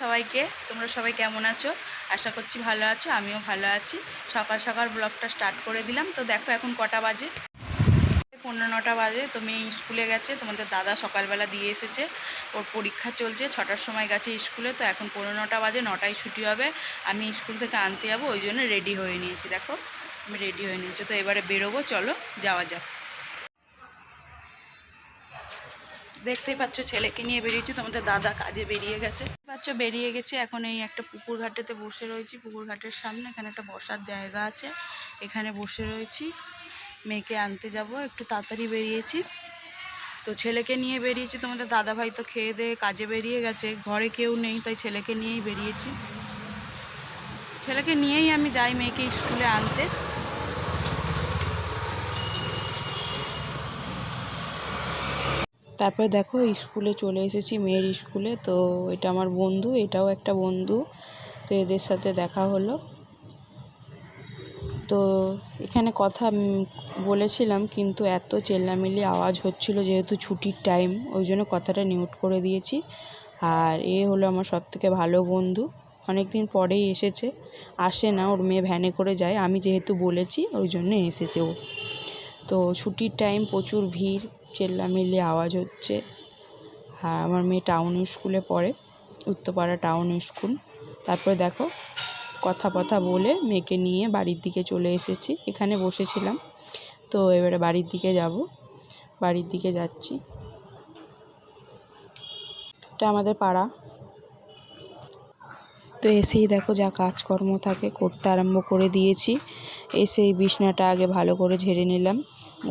সবাইকে। তোমরা সবাই কেমন আছো? আশা করছি ভালো আছো, আমিও ভালো আছি। সকাল সকাল ব্লগটা স্টার্ট করে দিলাম। তো দেখো এখন কটা বাজে? পনেরো নটা বাজে, তো মেয়ে স্কুলে গেছে। তোমাদের দাদা সকালবেলা দিয়ে এসেছে। ওর পরীক্ষা চলছে, ছটার সময় গেছে স্কুলে। তো এখন পনেরো নটা বাজে, নটায় ছুটি হবে। আমি স্কুল থেকে আনতে যাব, ওই জন্য রেডি হয়ে নিয়েছি। দেখো, আমি রেডি হয়ে নিয়েছি। তো এবারে বেরোবো, চলো, যাওয়া যাক। দেখতেই পাচ্ছ, ছেলেকে নিয়ে বেরিয়েছি, তোমাদের দাদা কাজে বেরিয়ে গেছে। পাচ্ছ, বেরিয়ে গেছে, এখন এই একটা পুকুর ঘাটেতে বসে রয়েছি। পুকুর ঘাটের সামনে এখানে একটা বসার জায়গা আছে, এখানে বসে রয়েছি। মেয়েকে আনতে যাব, একটু তাড়াতাড়ি বেরিয়েছি। তো ছেলেকে নিয়ে বেরিয়েছি, তোমাদের দাদা ভাই তো খেয়ে দিয়ে কাজে বেরিয়ে গেছে, ঘরে কেউ নেই, তাই ছেলেকে নিয়েই বেরিয়েছি। ছেলেকে নিয়েই আমি যাই মেয়েকে স্কুলে আনতে। তারপরে দেখো, স্কুলে চলে এসেছি মেয়ের স্কুলে। তো এটা আমার বন্ধু, এটাও একটা বন্ধু। তো এদের সাথে দেখা হলো। তো এখানে কথা বলেছিলাম, কিন্তু এত চেল্লামিল্লি আওয়াজ হচ্ছিল যেহেতু ছুটির টাইম, ওই জন্য কথাটা মিউট করে দিয়েছি। আর এ হলো আমার সবথেকে ভালো বন্ধু। অনেক দিন পরেই এসেছে। আসে না, ওর মেয়ে ভ্যানে করে যায়। আমি যেহেতু বলেছি, ওই জন্য এসেছে ও। তো ছুটির টাইম প্রচুর ভিড়। চেল্লামিল্লি আওয়াজ হচ্ছে। আর আমার মেয়ে টাউন স্কুলে পড়ে, উত্তরপাড়া টাউন স্কুল। তারপরে দেখো, কথা কথা বলে মেয়েকে নিয়ে বাড়ির দিকে চলে এসেছি। এখানে বসেছিলাম। তো এবারে বাড়ির দিকে যাব। বাড়ির দিকে যাচ্ছি। এটা আমাদের পাড়া। তো এসেই দেখো যা কাজকর্ম থাকে, করতে আরম্ভ করে দিয়েছি। এসে এই বিছনাটা আগে ভালো করে ঝেড়ে নিলাম।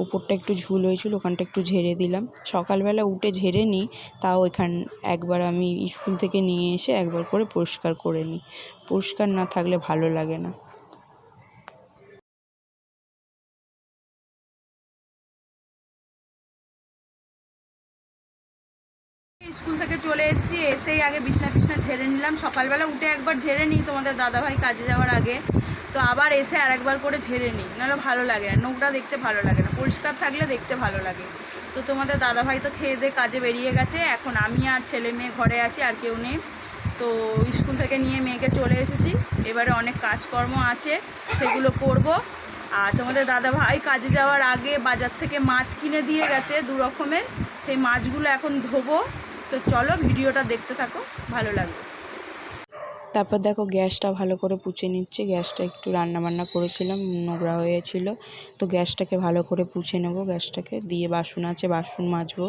উপরটা একটু ঝুল হয়েছিল, ওখানটা একটু ঝেড়ে দিলাম। সকালবেলা উঠে ঝেড়ে নিই, তাও এখান একবার আমি স্কুল থেকে নিয়ে এসে একবার করে পরিষ্কার করে নিই। পরিষ্কার না থাকলে ভালো লাগে না। স্কুল থেকে চলে এসেছি, এসেই আগে বিছনা ফিছনা ঝেড়ে নিলাম। সকালবেলা উঠে একবার ঝেড়ে নিই তোমাদের দাদাভাই কাজে যাওয়ার আগে। তো আবার এসে আর একবার করে ঝেড়ে নিই। নাহলে ভালো লাগে না। নোংরা দেখতে ভালো লাগে না। পরিষ্কার থাকলে দেখতে ভালো লাগে। তো তোমাদের দাদাভাই তো খেয়ে দিয়ে কাজে বেরিয়ে গেছে। এখন আমি আর ছেলে মেয়ে ঘরে আছি, আর কেউ নেই। তো স্কুল থেকে নিয়ে মেয়েকে চলে এসেছি। এবারে অনেক কাজকর্ম আছে, সেগুলো করব। আর তোমাদের দাদা ভাই কাজে যাওয়ার আগে বাজার থেকে মাছ কিনে দিয়ে গেছে দু রকমের। সেই মাছগুলো এখন ধোবো। তো চলো ভিডিওটা দেখতে থাকো। ভালো লাগবে। তারপর দেখো গ্যাসটা ভালো করে পুছে নিচ্ছি। গ্যাসটা একটু রান্না বান্না করেছিলাম, নোংরা হয়েছিল। তো গ্যাসটাকে ভালো করে পুছে নেব, গ্যাসটাকে দিয়ে বাসন আছে, বাসন মাজবো।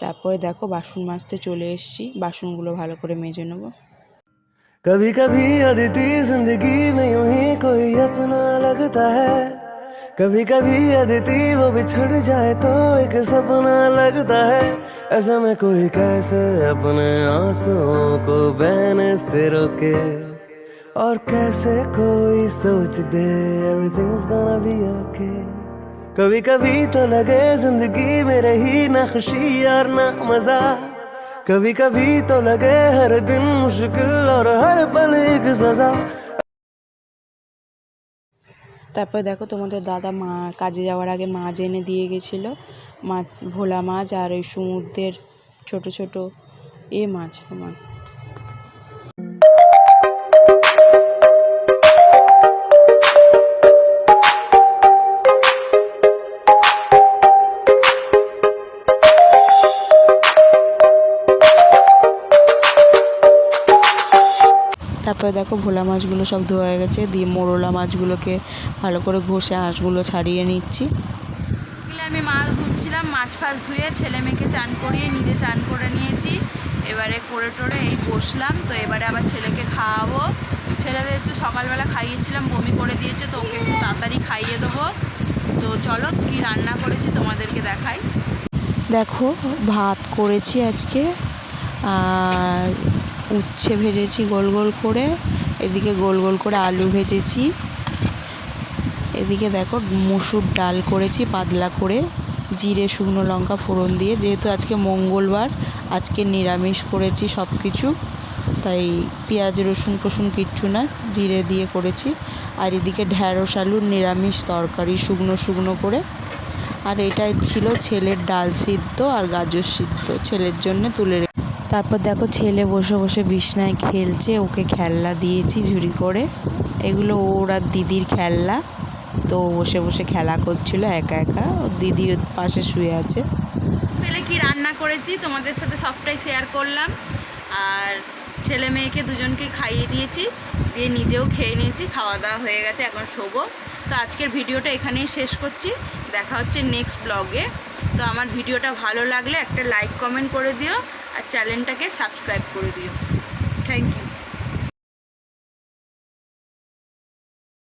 তারপরে দেখো বাসন মাজতে চলে এসেছি, বাসনগুলো ভালো করে মেজে নেব। কভি কভি অদিতি জিন্দগি মে ইউহি কোই আপনা লাগতা হ্যায়। कभी कभी अदिति वो बिछड़ जाए तो एक सपना लगता है। ऐसा में कोई कैसे अपने आंसुओं को बहने से रोके और कैसे कोई सोच दे, everything's gonna be okay? कभी कभी तो लगे ज़िंदगी में रही ना खुशी और ना मज़ा। कभी कभी तो लगे हर दिन मुश्किल और हर पल एक सजा। তারপরে দেখো তোমাদের দাদা মা, কাজে যাওয়ার আগে মাছ এনে দিয়ে গেছিল। মাছ ভোলা মাছ আর ওই সমুদ্রের ছোটো ছোটো এ মাছ তোমার। তারপরে দেখো ভোলা মাছগুলো সব ধোয়া হয়ে গেছে। দিয়ে মোরলা মাছগুলোকে ভালো করে ঘষে আঁশগুলো ছাড়িয়ে নিচ্ছি। আমি মাছ ধুচ্ছিলাম মাছ ফাছ ধুয়ে ছেলে মেয়েকে চান করিয়ে নিজে চান করে নিয়েছি। এবারে করে টোরে এই বসলাম তো এবারে আবার ছেলেকে খাওয়াবো। ছেলেদের একটু সকালবেলা খাইয়েছিলাম বমি করে দিয়েছে তো ওকে একটু তাড়াতাড়ি খাইয়ে দেবো। তো চলো কী রান্না করেছি তোমাদেরকে দেখাই। দেখো ভাত করেছি আজকে আর উচ্ছে ভেজেছি গোল গোল করে, এদিকে গোল গোল করে আলু ভেজেছি। এদিকে দেখো মুসুর ডাল করেছি পাতলা করে, জিরে, শুকনো লঙ্কা, ফোড়ন দিয়ে। যেহেতু আজকে মঙ্গলবার, আজকে নিরামিষ করেছি সব কিছু তাই পেঁয়াজ, রসুন টসুন কিচ্ছু না, জিরে দিয়ে করেছি। আর এদিকে ঢ্যাঁড়স, আলুর নিরামিষ তরকারি শুকনো শুকনো করে। আর এটাই ছিল ছেলের ডাল সিদ্ধ আর গাজর সিদ্ধ, ছেলের জন্য তুলে তারপর দেখো ছেলে বসে বসে বিছনায় খেলছে, ওকে খেলনা দিয়েছি ঝুড়ি করে। এগুলো ওর আর দিদির খেলনা। তো বসে বসে খেলা করছিল একা একা। ওর দিদি ওর পাশে শুয়ে আছে। পেলে কি রান্না করেছি? তোমাদের সাথে সবটাই শেয়ার করলাম। আর ছেলে মেয়েকে দুজনকে খাইয়ে দিয়েছি। দিয়ে নিজেও খেয়ে নিয়েছি। খাওয়া দাওয়া হয়ে গেছে, এখন শোবো। তো আজকের ভিডিওটা এখানেই শেষ করছি। দেখা হচ্ছে নেক্সট ব্লগে তো আমার ভিডিওটা ভালো লাগলে একটা লাইক কমেন্ট করে দিও আর চ্যানেলটাকে সাবস্ক্রাইব করে দিও।